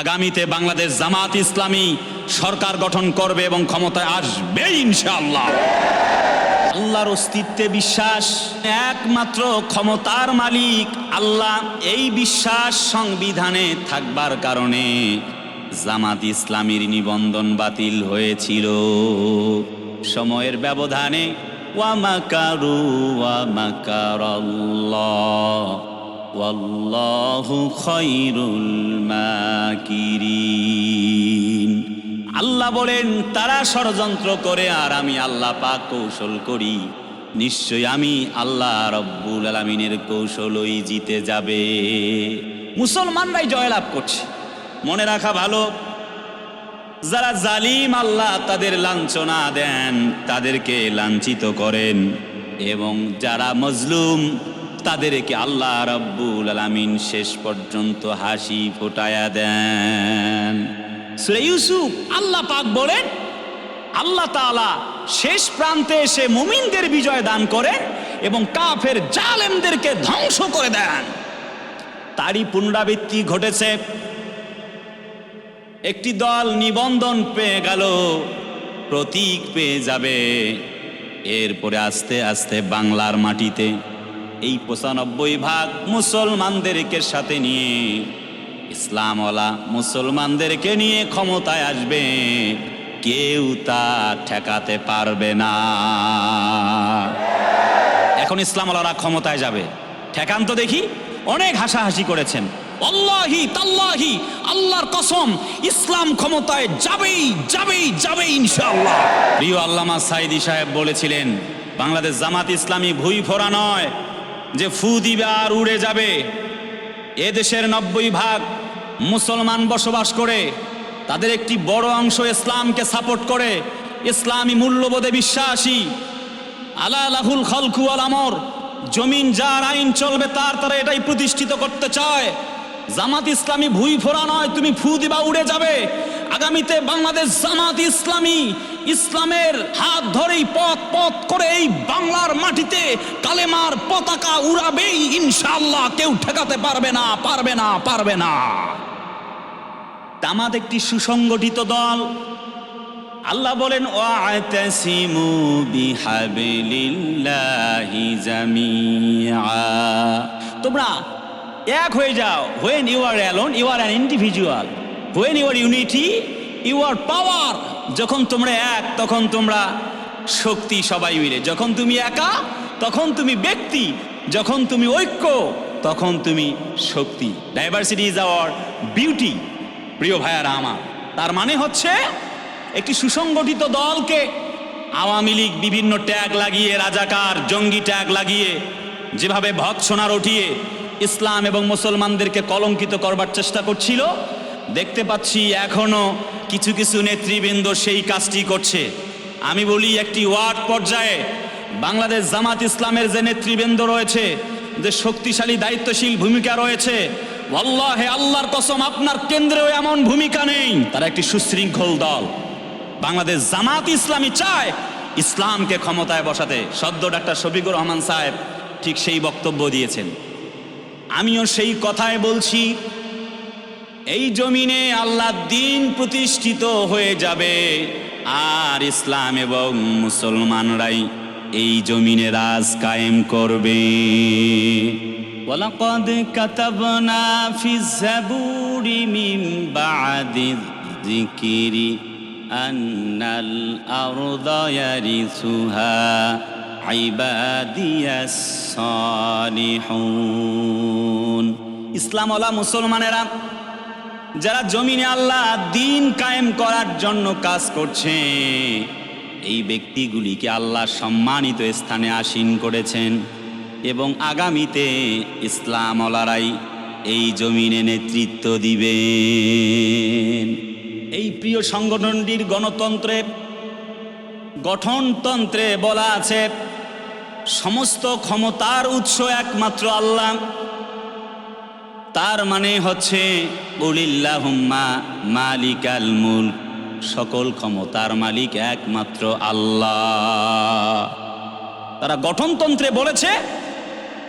আগামীতে বাংলাদেশ জামাত ইসলামী সরকার গঠন করবে এবং ক্ষমতায় আসবে, ইনশাআল্লাহ। আল্লাহর অস্তিত্বে বিশ্বাস, একমাত্র ক্ষমতার মালিক আল্লাহ, এই বিশ্বাস সংবিধানে থাকবার কারণে জামাত ইসলামীর নিবন্ধন বাতিল হয়েছিল। সময়ের ব্যবধানে ওয়ামাকারু ওয়ামাকারাল্লাহ ওয়াল্লাহু খায়রুল মাকিরিন। আল্লাহ বলেন, তারা ষড়যন্ত্র করে আর আমি আল্লাহ পাক কৌশল করি। নিশ্চয় আমি আল্লাহ রব্বুল আলমিনের কৌশলই জিতে যাবে। মুসলমানরাই জয়লাভ করছে। মনে রাখা ভালো, যারা জালিম আল্লাহ তাদের লাঞ্ছনা দেন, তাদেরকে লাঞ্ছিত করেন। এবং যারা মজলুম তাদেরকে আল্লাহ রব্বুল আলামিন শেষ পর্যন্ত হাসি ফোটায়া দেন। সূরা ইউসুফ, আল্লাহ পাক বলেন, আল্লাহ তাআলা শেষ প্রান্তে এসে মুমিনদের বিজয় দান করেন এবং কাফের জালেমদেরকে ধ্বংস করে দেন। তারই পুনরাবৃত্তি ঘটেছে। একটি দল নিবন্ধন পেয়ে গেল, প্রতীক পেয়ে যাবে। এরপরে আস্তে আস্তে বাংলার মাটিতে এই পঁচানব্বই ভাগ মুসলমানদেরকে সাথে নিয়ে ইসলামওয়ালা মুসলমানদেরকে নিয়ে ক্ষমতায় আসবে। কেউ তা ঠেকাতে পারবে না। এখন ইসলামওয়ালারা ক্ষমতায় যাবে। ঠেকান তো দেখি, অনেক হাসাহাসি করেছেন। অল্লাহি তাল্লাহি, আল্লাহর কসম, ইসলাম ক্ষমতায় যাবেই যাবেই যাবেই ইনশাআল্লাহ। প্রিয় আল্লামা সাইদি সাহেব বলেছিলেন, বাংলাদেশ জামাত ইসলামী ভুই ফোরা নয় যে ফু দিবে আর উড়ে যাবে। এ দেশের নব্বই ভাগ মুসলমান বসবাস করে। তাদের একটি বড় অংশ ইসলামকে সাপোর্ট করে। ইসলামী মূল্যবোধে বিশ্বাসী। আলা লাহুল খালকু আল আমর। জমিন যার আইন চলবে তার তারা এটাই প্রতিষ্ঠিত করতে চায়। জামাত ইসলামী ভুই ফোরা নয়, তুমি ফু দিবা, উড়ে যাবে। আগামীতে বাংলাদেশ জামাত ইসলামী ইসলামের হাত ধরেই পথ পথ করে এই বাংলার মাটিতে কালেমার পতাকা উড়াবেই ইনশাল্লাহ কেউ ঠেকাতে পারবে না পারবে না পারবে না। জামাত একটি সুসংগঠিত দল। আল্লাহ বলেন, ওয়াতাসিমু বিহাবিলিল্লাহি জামিআ। তোমরা এক হয়ে যাও when you are alone you are an individual when you are unity you are power যখন তোমরা এক, তখন তোমরা শক্তি সবাই মিলে। যখন তুমি একা, তখন তুমি ব্যক্তি। যখন তুমি ঐক্য, তখন তুমি শক্তি। ডাইভার্সিটি ইজ আওয়ার বিউটি প্রিয় ভাইয়ারা আমার। তার মানে হচ্ছে, একটি সুসংগঠিত দলকে আওয়ামী লীগ বিভিন্ন ট্যাগ লাগিয়ে, রাজাকার, জঙ্গি ট্যাগ লাগিয়ে, যেভাবে ভৎসনার উঠিয়ে ইসলাম এবং মুসলমানদেরকে কলঙ্কিত করবার চেষ্টা করছিল দেখতে পাচ্ছি এখনও কিছু কিছু নেতৃবৃন্দ সেই কাজটি করছে। আমি বলি একটি ওয়ার্ড পর্যায়ে, বাংলাদেশ জামাত ইসলামের যে নেতৃবৃন্দ রয়েছে, যে শক্তিশালী, দায়িত্বশীল ভূমিকা রয়েছে আল্লাহে আল্লাহর কসম আপনার কেন্দ্রেও এমন ভূমিকা নেই। তারা একটি সুশৃঙ্খল দল। বাংলাদেশ জামাত ইসলামী চায় ইসলামকে ক্ষমতায় বসাতে। সদ্য ডাক্তার শফিকুর রহমান সাহেব ঠিক সেই বক্তব্য দিয়েছেন। আমিও সেই কথায় বলছি এই জমিনে আল্লাহ দিন প্রতিষ্ঠিত হয়ে যাবে আর ইসলাম এবং মুসলমানরাই এই জমিনে রাজ কায়েম করবে ولقد كتبنا في الزبور من بعد الذكر أن الأرض يرثها عبادي الصالحون ইসলাম ওলা মুসলমানেরা যারা জমিনে আল্লাহ দিন কায়েম করার জন্য কাজ করছে, এই ব্যক্তিগুলিকে আল্লাহ সম্মানিত স্থানে আসীন করেছেন এবং আগামীতে ইসলাম ওলারাই এই জমিনে নেতৃত্ব দিবেন। এই প্রিয় সংগঠনটির গণতন্ত্রে, গঠনতন্ত্রে বলা আছে, সমস্ত ক্ষমতার উৎস একমাত্র আল্লাহ। তার মানে হচ্ছে, উলিল্লাহুম্মা মালিকাল মুলক সকল ক্ষমতার মালিক একমাত্র আল্লাহ। তারা গঠনতন্ত্রে বলেছে,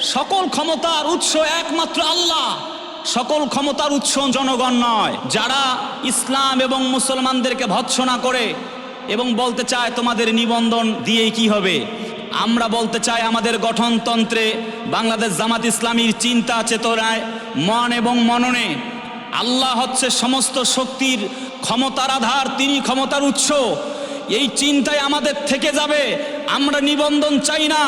সকল ক্ষমতার উৎস একমাত্র আল্লাহ সকল ক্ষমতার উৎস জনগণ নয়। যারা ইসলাম এবং মুসলমানদেরকে ভৎসনা করে এবং বলতে চায়, তোমাদের নিবন্ধন দিয়ে কি হবে? আমরা বলতে চাই আমাদের গঠনতন্ত্রে বাংলাদেশ জামাত ইসলামীর চিন্তা চেতনায়, মন এবং মননে আল্লাহ হচ্ছে সমস্ত শক্তির ক্ষমতার আধার, তিনি ক্ষমতার উৎস। এই চিন্তায় আমাদের থেকে যাবে, আমরা নিবন্ধন চাই না।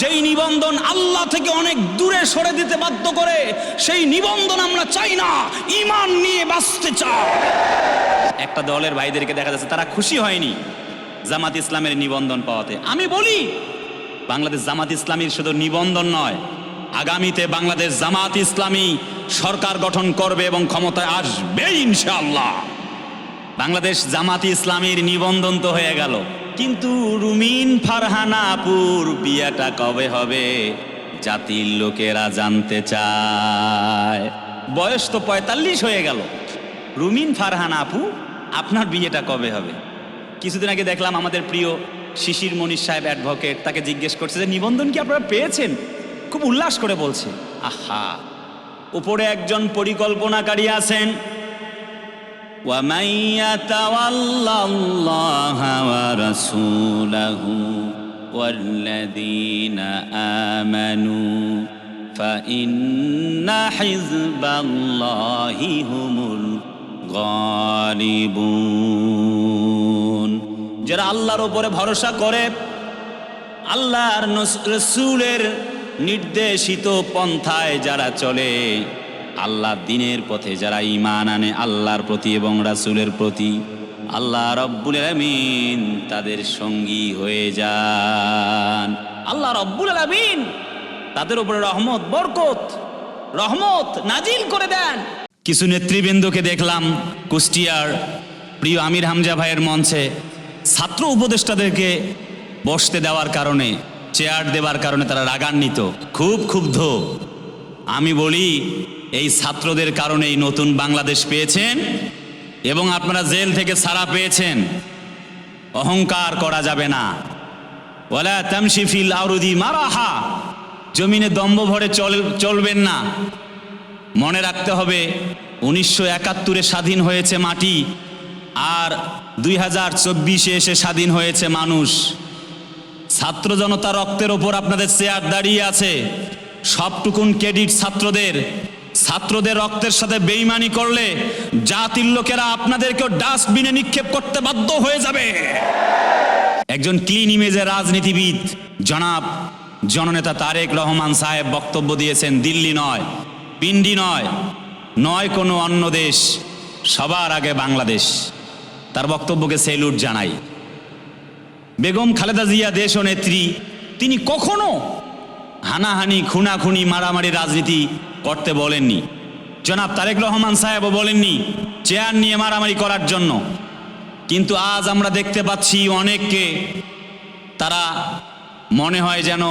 যেই নিবন্ধন আল্লাহ থেকে অনেক দূরে সরে দিতে বাধ্য করে, সেই নিবন্ধন আমরা চাই না ইমান নিয়ে বাঁচতে চাই। একটা দলের ভাইদেরকে দেখা যাচ্ছে, তারা খুশি হয়নি জামাত ইসলামের নিবন্ধন পাওয়াতে। আমি বলি বাংলাদেশ জামাত ইসলামীর শুধু নিবন্ধন নয়, আগামীতে বাংলাদেশ জামাত ইসলামী সরকার গঠন করবে এবং ক্ষমতায় আসবে ইনশাল্লাহ বাংলাদেশ জামাতি ইসলামীর নিবন্ধন তো হয়ে গেল। কিন্তু রুমিন ফারহানাপুর বিয়াটা কবে হবে? জাতির লোকেরা জানতে চায়। বয়স তো পঁয়তাল্লিশ হয়ে গেল। রুমিন ফারহানা আপু আপনার বিয়েটা কবে হবে? কিছুদিন আগে দেখলাম আমাদের প্রিয় শিশির মনীষ সাহেব অ্যাডভোকেট তাকে জিজ্ঞেস করছে যে নিবন্ধন কি আপনারা পেয়েছেন খুব উল্লাস করে বলছে আহা উপরে একজন পরিকল্পনাকারী আছেন ومن يتول الله ورسوله والذين آمنوا فإن حزب الله هم الغالبون যারা আল্লাহর উপরে ভরসা করে, আল্লাহর রসুলের নির্দেশিত পন্থায় যারা চলে, আল্লাহ দিনের পথে যারা ইমান আনে, আল্লাহর প্রতি এবং রাসুলের প্রতি, আল্লাহ রব্বুল আলামিন তাদের সঙ্গী হয়ে যান। আল্লাহ রব্বুল আলামিন তাদের উপরে রহমত, বরকত, রহমত নাজিল করে দেন। কিছু নেতৃবৃন্দকে দেখলাম কুষ্টিয়ার প্রিয় আমির হামজা ভাইয়ের মঞ্চে। ছাত্র উপদেষ্টাদেরকে বসতে দেওয়ার কারণে, চেয়ার দেওয়ার কারণে তারা রাগান্বিত, খুব ক্ষুব্ধ। আমি বলি, এই ছাত্রদের কারণেই নতুন বাংলাদেশ পেয়েছেন এবং আপনারা জেল থেকে ছাড়া পেয়েছেন। অহংকার করা যাবে না। ওলা তামশিফিল আরুদি মারাহা। জমিনে দম্ভ ভরে চল, চলবেন না। মনে রাখতে হবে, উনিশশো একাত্তরে স্বাধীন হয়েছে মাটি। আর দুই হাজার চব্বিশে এসে স্বাধীন হয়েছে মানুষ। ছাত্র জনতা রক্তের ওপর আপনাদের চেয়ার দাঁড়িয়ে আছে। সবটুকুন ক্রেডিট ছাত্রদের। ছাত্রদের রক্তের সাথে বেইমানি করলে জাতির লোকেরা আপনাদেরকেও ডাস্টবিনে নিক্ষেপ করতে বাধ্য হয়ে যাবে। একজন ক্লিন ইমেজের রাজনীতিবিদ, জনাব জননেতা তারেক রহমান সাহেব বক্তব্য দিয়েছেন, দিল্লি নয়, পিন্ডি নয় নয় কোনো অন্য দেশ, সবার আগে বাংলাদেশ। তার বক্তব্যকে সেলুট জানাই। বেগম খালেদা জিয়া দেশ নেত্রী, তিনি কখনো হানাহানি, খুনাখুনি, মারামারি রাজনীতি করতে বলেননি। জনাব তারেক রহমান সাহেবও বলেননি, চেয়ার নিয়ে মারামারি করার জন্য। কিন্তু আজ আমরা দেখতে পাচ্ছি অনেককে তারা মনে হয় যেন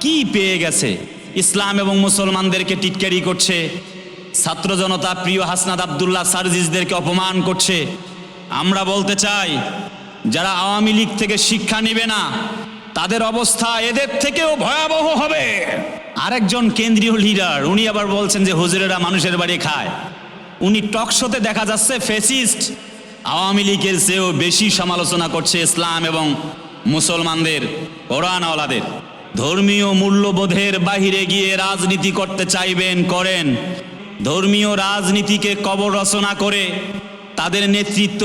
কি পেয়ে গেছে। ইসলাম এবং মুসলমানদেরকে টিটকারি করছে, ছাত্র জনতা প্রিয় হাসনাদ আবদুল্লাহ সার্জিসদেরকে অপমান করছে। আমরা বলতে চাই, যারা আওয়ামী লীগ থেকে শিক্ষা নেবে না, তাদের অবস্থা এদের থেকেও ভয়াবহ হবে। আরেকজন কেন্দ্রীয় লিডার উনি আবার বলছেন যে হুজুরেরা মানুষের বাড়ি খায়। উনি টকশোতে দেখা যাচ্ছে ফেসিস্ট আওয়ামী লীগের চেয়েও বেশি সমালোচনা করছে ইসলাম এবং মুসলমানদের, কোরআনওয়ালাদের। ধর্মীয় মূল্যবোধের বাহিরে গিয়ে রাজনীতি করতে চাইবেন, করেন। ধর্মীয় রাজনীতিকে কবর রচনা করে তাদের নেতৃত্ব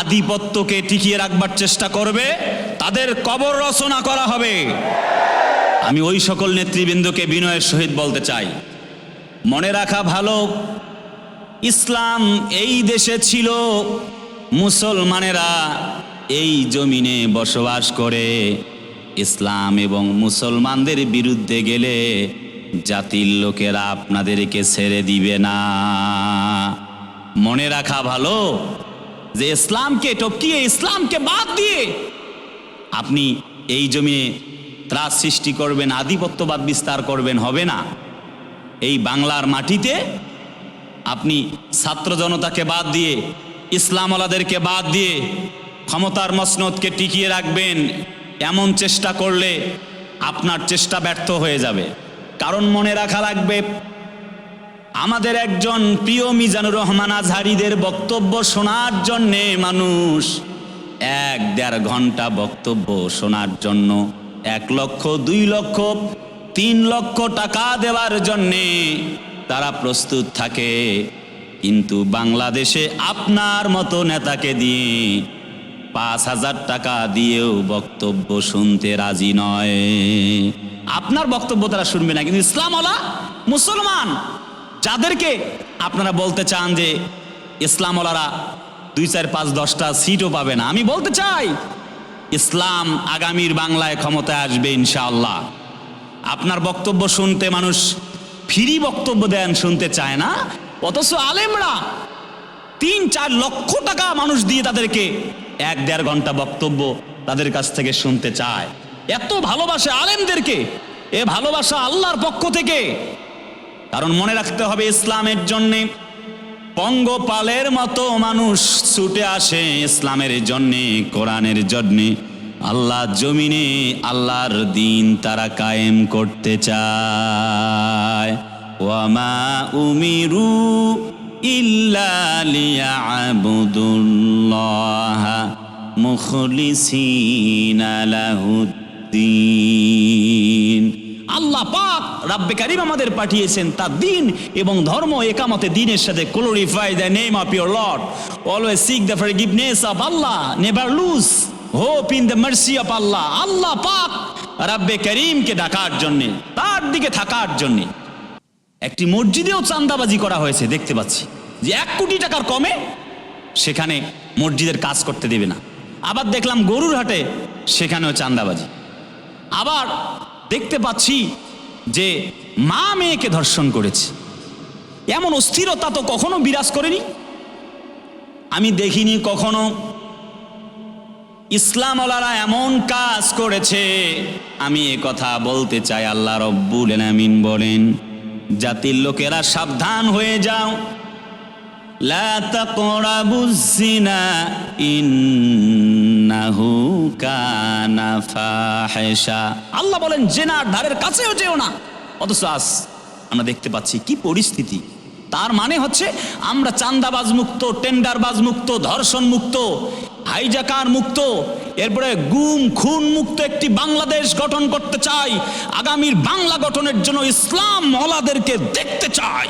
আধিপত্যকে টিকিয়ে রাখবার চেষ্টা করবে, তাদের কবর রচনা করা হবে। আমি ওই সকল নেতৃবৃন্দকে বিনয়ের সহিত বলতে চাই। মনে রাখা ভালো, ইসলাম এই দেশে ছিল, মুসলমানেরা এই জমিনে বসবাস করে। ইসলাম এবং মুসলমানদের বিরুদ্ধে গেলে জাতির লোকেরা আপনাদেরকে ছেড়ে দিবে না। মনে রাখা ভালো যে ইসলামকে টপকিয়ে, ইসলামকে বাদ দিয়ে আপনি এই জমিনে ত্রাস সৃষ্টি করবেন, আধিপত্যবাদ বিস্তার করবেন, হবে না। এই বাংলার মাটিতে আপনি ছাত্র জনতাকে বাদ দিয়ে, ইসলামওয়ালাদেরকে বাদ দিয়ে ক্ষমতার মসনদকে টিকিয়ে রাখবেন, এমন চেষ্টা করলে আপনার চেষ্টা ব্যর্থ হয়ে যাবে। কারণ মনে রাখা লাগবে আমাদের একজন প্রিয় মিজানুর রহমান আজহারিদের বক্তব্য শোনার জন্যে মানুষ এক দেড় ঘণ্টা বক্তব্য শোনার জন্য এক লক্ষ, দুই লক্ষ, তিন লক্ষ টাকা দেওয়ার জন্যে তারা প্রস্তুত থাকে। কিন্তু বাংলাদেশে আপনার মতো নেতাকে দিয়ে পাঁচ হাজার টাকা দিয়েও বক্তব্য শুনতে রাজি নয়। আপনার বক্তব্য তারা শুনবে না, কিন্তু ইসলামওয়ালা মুসলমান যাদেরকে আপনারা বলতে চান যে ইসলামওয়ালারা দুই চার পাঁচ দশটা সিটও পাবে না, আমি বলতে চাই ইসলাম আগামীর বাংলায় ক্ষমতায় আসবে ইনশাআল্লাহ। আপনার বক্তব্য শুনতে মানুষ ফিরি বক্তব্য দেন শুনতে চায় না, অথচ আলেমরা তিন চার লক্ষ টাকা মানুষ দিয়ে তাদেরকে এক দেড় ঘণ্টা বক্তব্য তাদের কাছ থেকে শুনতে চায়। এত ভালোবাসে আলেমদেরকে, এ ভালোবাসা আল্লাহর পক্ষ থেকে কারণ মনে রাখতে হবে ইসলামের জন্যে পঙ্গপালের মতো মানুষ ছুটে আসে ইসলামের জন্যে, কোরআনের জন্যে। আল্লাহ জমিনে আল্লাহর দিন তারা কায়েম করতে চায়। ওয়ামা উমিরু ইল্লা লিয়াবুদুল্লাহ মুখলিসিনা লাহুদ্দিন। আল্লাহ পাক রাব্বে কারিম আমাদের পাঠিয়েছেন তার দিন এবং ধর্ম একামতে দিনের সাথে glorify the name of your lord always seek the forgiveness of Allah never lose hope in the mercy of Allah আল্লাহ পাক রাব্বে করিমকে ডাকার জন্যে, তার দিকে থাকার জন্যে একটি মসজিদেও চান্দাবাজি করা হয়েছে, দেখতে পাচ্ছি। যে এক কোটি টাকার কমে সেখানে মসজিদের কাজ করতে দেবে না। আবার দেখলাম গরুর হাটে সেখানেও চান্দাবাজি আবার দেখতে পাচ্ছি যে মা মেয়েকে ধর্ষণ করেছে। এমন অস্থিরতা তো কখনো বিরাজ করেনি? আমি দেখিনি কখনো। ইসলামওয়ালারা এমন কাজ করেছে। আমি এ কথা বলতে চাই, আল্লাহ রব্বুল আমিন বলেন, জাতির লোকেরা সাবধান হয়ে যাও। লা তাকরাবুজ জিনা ইন্নাহু কানা ফাহিশা। আল্লাহ বলেন জেনার ধারের কাছেও যেও না। অথচ আজ আমরা দেখতে পাচ্ছি কি পরিস্থিতি। তার মানে হচ্ছে, আমরা চান্দাবাজ মুক্ত, টেন্ডারবাজ মুক্ত, ধর্ষণ মুক্ত, হাইজাকার মুক্ত, এরপরে গুম, খুন মুক্ত একটি বাংলাদেশ গঠন করতে চাই, আগামীর বাংলা গঠনের জন্য ইসলাম মহলাদেরকে দেখতে চাই।